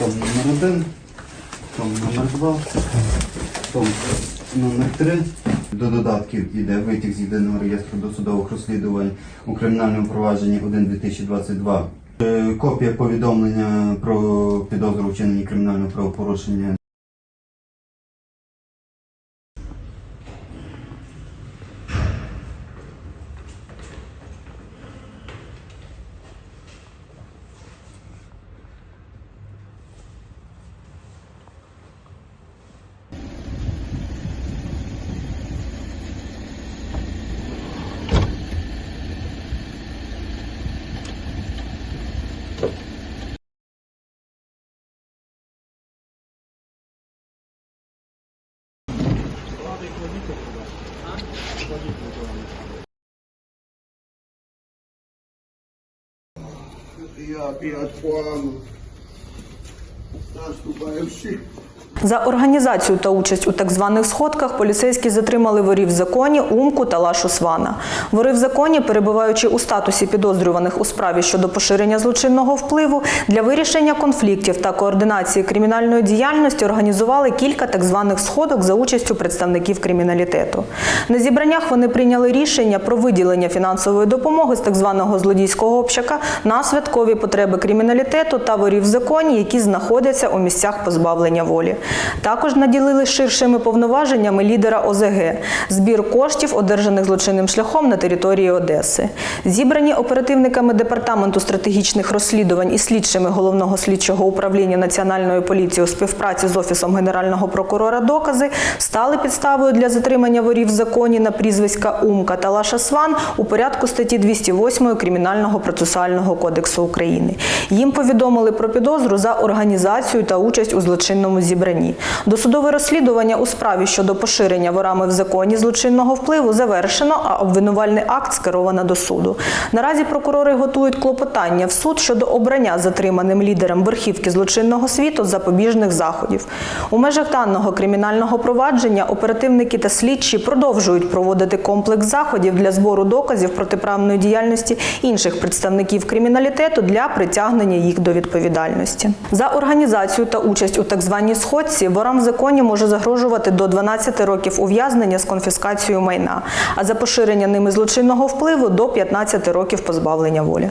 том номер один, том номер два, том номер три. До додатків іде витяг з єдиного реєстру досудових розслідувань у кримінальному провадженні 1-2022. Е, Копія повідомлення про підозру вчинення кримінального правопорушення E a minha forma, acho que vai chico. За організацію та участь у так званих сходках поліцейські затримали ворів в законі Умку та Лашу Свана. Вори в законі, перебуваючи у статусі підозрюваних у справі щодо поширення злочинного впливу, для вирішення конфліктів та координації кримінальної діяльності організували кілька так званих сходок за участю представників криміналітету. На зібраннях вони прийняли рішення про виділення фінансової допомоги з так званого злодійського общака на святкові потреби криміналітету та ворів в законі, які знаходяться у місцях позбавлення волі. Також наділили ширшими повноваженнями лідера ОЗГ збір коштів, одержаних злочинним шляхом на території Одеси. Зібрані оперативниками департаменту стратегічних розслідувань і слідчими головного слідчого управління Національної поліції у співпраці з офісом генерального прокурора докази стали підставою для затримання ворів в законі на прізвиська Умка та Лаша Сван у порядку статті 208 Кримінального процесуального кодексу України. Їм повідомили про підозру за організацію та участь у злочинному зібранні. Досудове розслідування у справі щодо поширення ворами в законі злочинного впливу завершено, а обвинувальний акт скеровано до суду. Наразі прокурори готують клопотання в суд щодо обрання затриманим лідером верхівки злочинного світу запобіжних заходів. У межах даного кримінального провадження оперативники та слідчі продовжують проводити комплекс заходів для збору доказів протиправної діяльності інших представників криміналітету для притягнення їх до відповідальності. За організацію та участь у так званій сходці ворам в законі може загрожувати до 12 років ув'язнення з конфіскацією майна, а за поширення ними злочинного впливу до 15 років позбавлення волі.